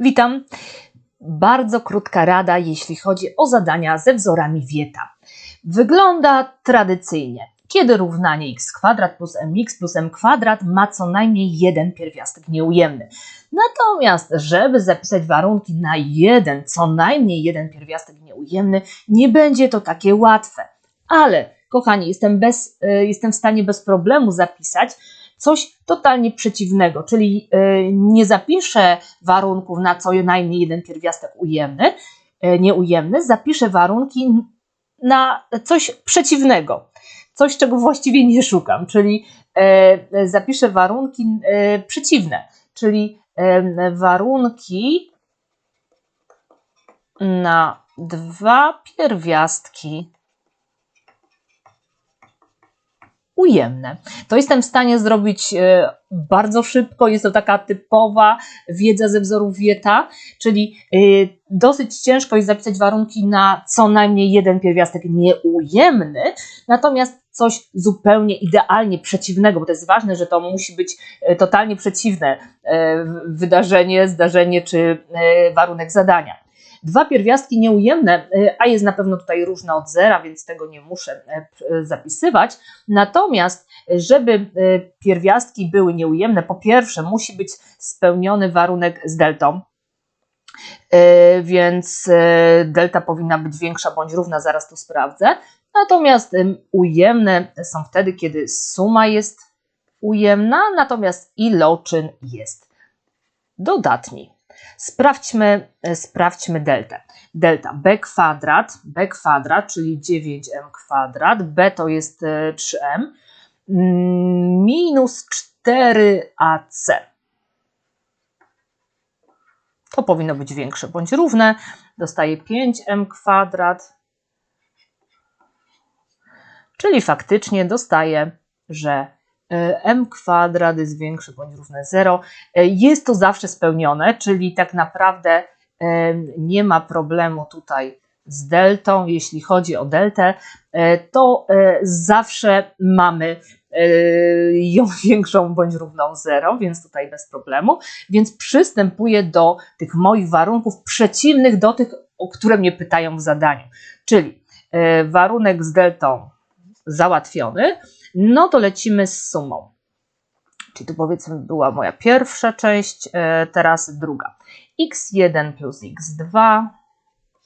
Witam. Bardzo krótka rada, jeśli chodzi o zadania ze wzorami Wieta. Wygląda tradycyjnie. Kiedy równanie x kwadrat plus mx plus m kwadrat ma co najmniej jeden pierwiastek nieujemny. Natomiast, żeby zapisać warunki na jeden, co najmniej jeden pierwiastek nieujemny, nie będzie to takie łatwe. Ale, kochani, jestem, bez, y, jestem w stanie bez problemu zapisać coś totalnie przeciwnego, czyli y, nie zapiszę warunków na co najmniej jeden pierwiastek ujemny, y, nieujemny, zapiszę warunki na coś przeciwnego, coś czego właściwie nie szukam, czyli y, zapiszę warunki przeciwne, czyli warunki na dwa pierwiastki ujemne. To jestem w stanie zrobić e, bardzo szybko, jest to taka typowa wiedza ze wzorów Wieta, czyli e, dosyć ciężko jest zapisać warunki na co najmniej jeden pierwiastek nieujemny, natomiast coś zupełnie idealnie przeciwnego, bo to jest ważne, że to musi być e, totalnie przeciwne wydarzenie, zdarzenie czy warunek zadania. Dwa pierwiastki nieujemne, a jest na pewno tutaj różne od zera, więc tego nie muszę e, zapisywać. Natomiast, żeby pierwiastki były nieujemne, po pierwsze musi być spełniony warunek z deltą, więc delta powinna być większa bądź równa, zaraz to sprawdzę. Natomiast ujemne są wtedy, kiedy suma jest ujemna, natomiast iloczyn jest dodatni. Sprawdźmy, e, sprawdźmy deltę. Delta b kwadrat, b kwadrat, czyli 9m kwadrat, b to jest 3m, e, mm, minus 4ac. To powinno być większe bądź równe. Dostaję 5m kwadrat, czyli faktycznie dostaję, że E, m kwadrat jest bądź równe 0. E, jest to zawsze spełnione, czyli tak naprawdę e, nie ma problemu tutaj z deltą. Jeśli chodzi o deltę, to zawsze mamy ją większą bądź równą 0, więc tutaj bez problemu. Więc przystępuję do tych moich warunków przeciwnych do tych, o które mnie pytają w zadaniu. Czyli warunek z deltą załatwiony, no to lecimy z sumą. Czyli tu powiedzmy była moja pierwsza część, e, teraz druga. x1 plus x2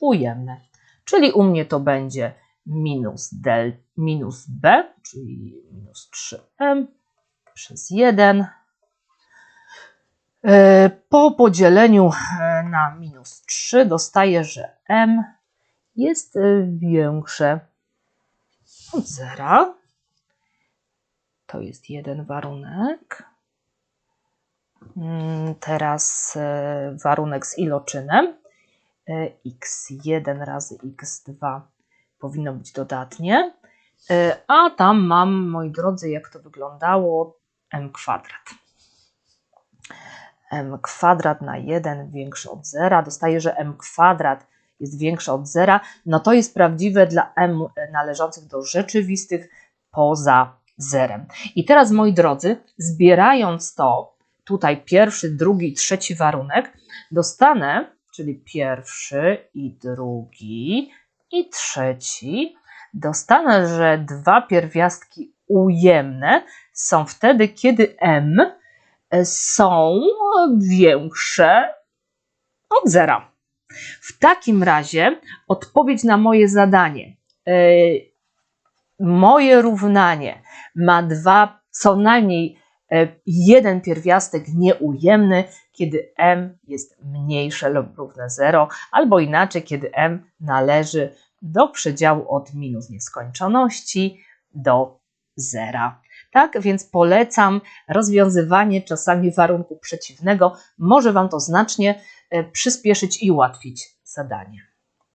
ujemne. Czyli u mnie to będzie minus, del, minus b, czyli minus 3m przez 1. E, po podzieleniu e, na minus 3 dostaję, że m jest większe od zera. To jest jeden warunek. Mm, teraz e, warunek z iloczynem. E, x1 razy x2 powinno być dodatnie. E, a tam mam, moi drodzy, jak to wyglądało, m kwadrat. m kwadrat na 1 większy od zera. Dostaję, że m kwadrat jest większy od zera. No to jest prawdziwe dla m należących do rzeczywistych poza zerem. I teraz, moi drodzy, zbierając to, tutaj pierwszy, drugi, trzeci warunek, dostanę, czyli pierwszy i drugi i trzeci, dostanę, że dwa pierwiastki ujemne są wtedy, kiedy m są większe od zera. W takim razie odpowiedź na moje zadanie. Yy, moje równanie ma dwa, co najmniej e, jeden pierwiastek nieujemny, kiedy m jest mniejsze lub równe 0, albo inaczej, kiedy m należy do przedziału od minus nieskończoności do zera. Tak więc polecam rozwiązywanie czasami warunku przeciwnego. Może Wam to znacznie e, przyspieszyć i ułatwić zadanie.